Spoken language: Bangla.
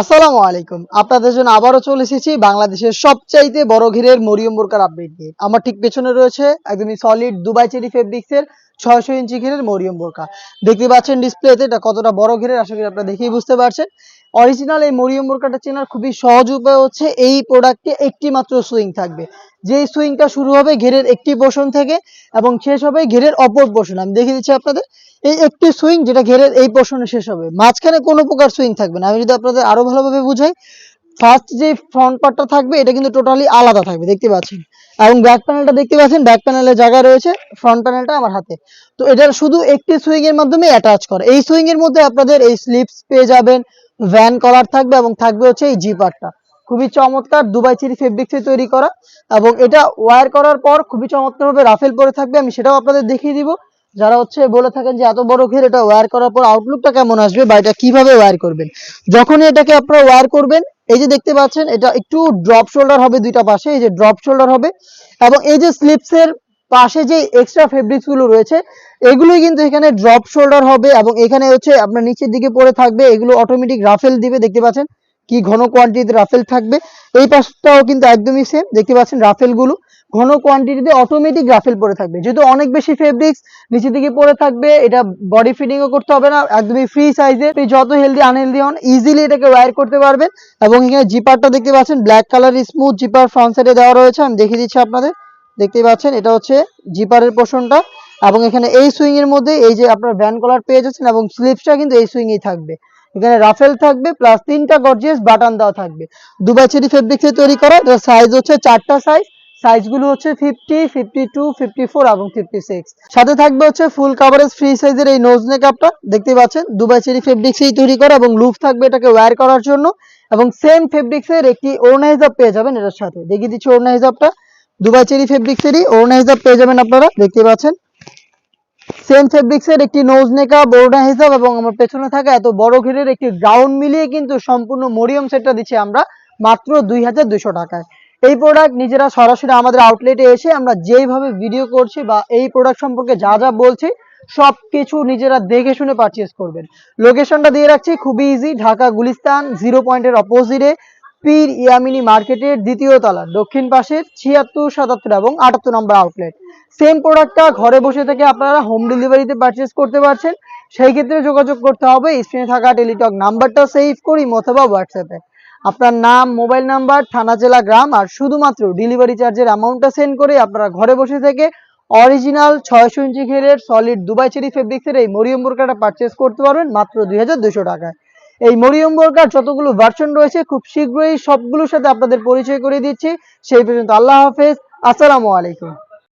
আসসালামু আলাইকুম। আপনাদের জন্য আবারও চলে এসেছি বাংলাদেশের সবচাইতে বড় ঘিরের মরিয়ম বোরকার আপডেট নিয়ে। আমার ঠিক পেছনে রয়েছে একদমই সলিড দুবাই চেরি ফেব্রিক্সের ছয়শো ইঞ্চি ঘিরের মরিয়ম বোরকা। দেখতে পাচ্ছেন ডিসপ্লেতে এটা কতটা বড় ঘিরের, আশা করি আপনারা দেখেই বুঝতে পারছেন। অরিজিনাল এই মরিয়ম বোরকাটা চেনার খুবই সহজ উপায় হচ্ছে এই প্রোডাক্টে একটি মাত্র সুইং থাকবে। যেই সুইংটা শুরু হবে ঘেরের একটি পোর্শন থেকে এবং শেষ হবে ঘেরের অপর পোর্শন আমি দেখিয়ে দিচ্ছি আপনাদের, এই একটি সুইং যেটা ঘেরের এই পোর্শনে শেষ হবে। মাঝখানে কোনো প্রকার সুইং থাকবে না। আমি যদি আপনাদের আরও ভালোভাবে বুঝাই ফার্স্ট যে ফ্রন্ট পার্টটা থাকবে, এটা কিন্তু টোটালি আলাদা থাকবে, দেখতে পাচ্ছেন? এবং ব্যাক প্যানেলটা দেখতে পাচ্ছেন? ব্যাক প্যানেলের জায়গায় রয়েছে ফ্রন্ট প্যানেলটা আমার হাতে। তো এটা শুধু একটি সুইং এর মাধ্যমে অ্যাটাচ করে। এই সুইং এর মধ্যে আপনাদের এই স্লিপস পেয়ে যাবেন ভ্যান কলার থাকবে এবং থাকবে হচ্ছে এই জিপারটা খুবই চমৎকার দুবাই চেরি ফেব্রিক্সে তৈরি করা। এবং এটা ওয়্যার করার পর খুবই চমৎকার ভাবে রাফেল পরে থাকবে। আমি সেটাও আপনাদের দেখিয়ে দিব। যারা হচ্ছে বলে থাকেন যে এত বড় ঘের, এটা ওয়্যার করার পর আউটলুকটা কেমন আসবে বা এটা কীভাবে ওয়্যার করবেন? যখনই এটাকে আপনারা ওয়্যার করবেন এই যে দেখতে পাচ্ছেন, এটা একটু ড্রপ শোল্ডার হবে দুইটা পাশে, এই যে ড্রপ শোল্ডার হবে এবং এই যে স্লিপসের পাশে যে এক্সট্রা ফেব্রিক্সগুলো রয়েছে, এগুলোই কিন্তু এখানে ড্রপ শোল্ডার হবে এবং এখানে হচ্ছে আপনার নিচের দিকে পড়ে থাকবে, এগুলো অটোমেটিক রাফেল দিবে, দেখতে পাচ্ছেন কি ঘন কোয়ান্টিটিতে রাফেল থাকবে। এই পাশটাও কিন্তু একদমই সেম দেখতে পাচ্ছেন রাফেলগুলো। ঘন কোয়ান্টিটিতে অটোমেটিক রাফেল পরে থাকবে। যেহেতু অনেক বেশি ফেব্রিক্স নিচে দিকে পরে থাকবে, এটা বডি ফিটিং ও করতে হবে না, একদমই ফ্রি সাইজের যত হেলদি আনহেলদি হন ইজিলি এটাকে ওয়্যার করতে পারবেন। এবং এখানে জিপারটা দেখতে পাচ্ছেন black colour smooth zipper front সাইডে দেওয়া রয়েছে, আমি দেখিয়ে দিচ্ছি আপনাদের। দেখতেই পাচ্ছেন, এটা হচ্ছে জিপারের পোর্শনটা এবং এখানে এই সুইং এর মধ্যে এই যে আপনার ভ্যান কলার পেয়ে যাচ্ছেন, এবং স্লিপসটা কিন্তু এই সুইং এই থাকবে। এখানে রাফেল থাকবে প্লাস তিনটা গর্জিয়াস বাটন দেওয়া থাকবে। দুবাই চেরি ফেব্রিক্সে তৈরি করা, এটার সাইজ হচ্ছে চারটা সাইজ সাইজগুলো হচ্ছে fifty fifty two fifty four এবং ফিফটি সিক্স সাথে থাকবে হচ্ছে ফুল কাভারেজ ফ্রি সাইজের এই নোজ নেকআপটা দেখতে পাচ্ছেন দুবাই চেরি ফেব্রিক্সেই তৈরি করা এবং লুপ থাকবে এটাকে ওয়্যার করার জন্য। এবং সেম ফেব্রিক্সের একটি ওড়না হিসাব পেয়ে যাবেন এটার সাথে। দেখিয়ে দিচ্ছি ওড়না হিসাবটা দুবাই চেরি ফেব্রিক্সেরই ওড়না হিসাব পেয়ে যাবেন আপনারা দেখতে পাচ্ছেন। সেম ফেব্রিক্সের একটি নোজ নেকা বোরডা হিসাব এবং আমার পেছনে থাকা এত বড় ঘেরের একটি গ্রাউন্ড মিলিয়ে কিন্তু সম্পূর্ণ মরিয়ম সেটটা দিচ্ছি আমরা মাত্র দুই হাজার দুশো টাকায়। এই প্রোডাক্ট নিজেরা সরাসরি আমাদের আউটলেটে এসে আমরা যেইভাবে ভিডিও করছি বা এই প্রোডাক্ট সম্পর্কে যা যা বলছি সব কিছু নিজেরা দেখে শুনে পারচেস করবেন। লোকেশনটা দিয়ে রাখছি খুবই ইজি ঢাকা গুলিস্তান জিরো পয়েন্টের অপোজিটে পীর ইয়ামিনি মার্কেটের দ্বিতীয় তলা, দক্ষিণ পাশের ছিয়াত্তর, সাতাত্তর এবং আটাত্তর নম্বর আউটলেট সেম প্রোডাক্টটা ঘরে বসে থেকে আপনারা হোম ডেলিভারিতে পারচেস করতে পারছেন। সেই ক্ষেত্রে যোগাযোগ করতে হবে স্ক্রিনে থাকা টেলিটক নাম্বারটা সেভ করি, অথবা হোয়াটসঅ্যাপে আপনার নাম, মোবাইল নাম্বার, থানা, জেলা, গ্রাম, আর শুধুমাত্র ডেলিভারি চার্জের অ্যামাউন্টটা সেন্ড করে আপনারা ঘরে বসে থেকে অরিজিনাল ছয়শো ইঞ্চি ঘেরের সলিড দুবাই চেরি ফেব্রিক্সের এই মরিয়ম বোরকাটা পারচেস করতে পারবেন মাত্র দুই টাকায়। এই মরিয়ম বোরকার যতগুলো ভার্সন রয়েছে, খুব শীঘ্রই সবগুলোর সাথে আপনাদের পরিচয় করে দিচ্ছি। সেই পর্যন্ত আল্লাহ হাফেজ। আসসালামু আলাইকুম।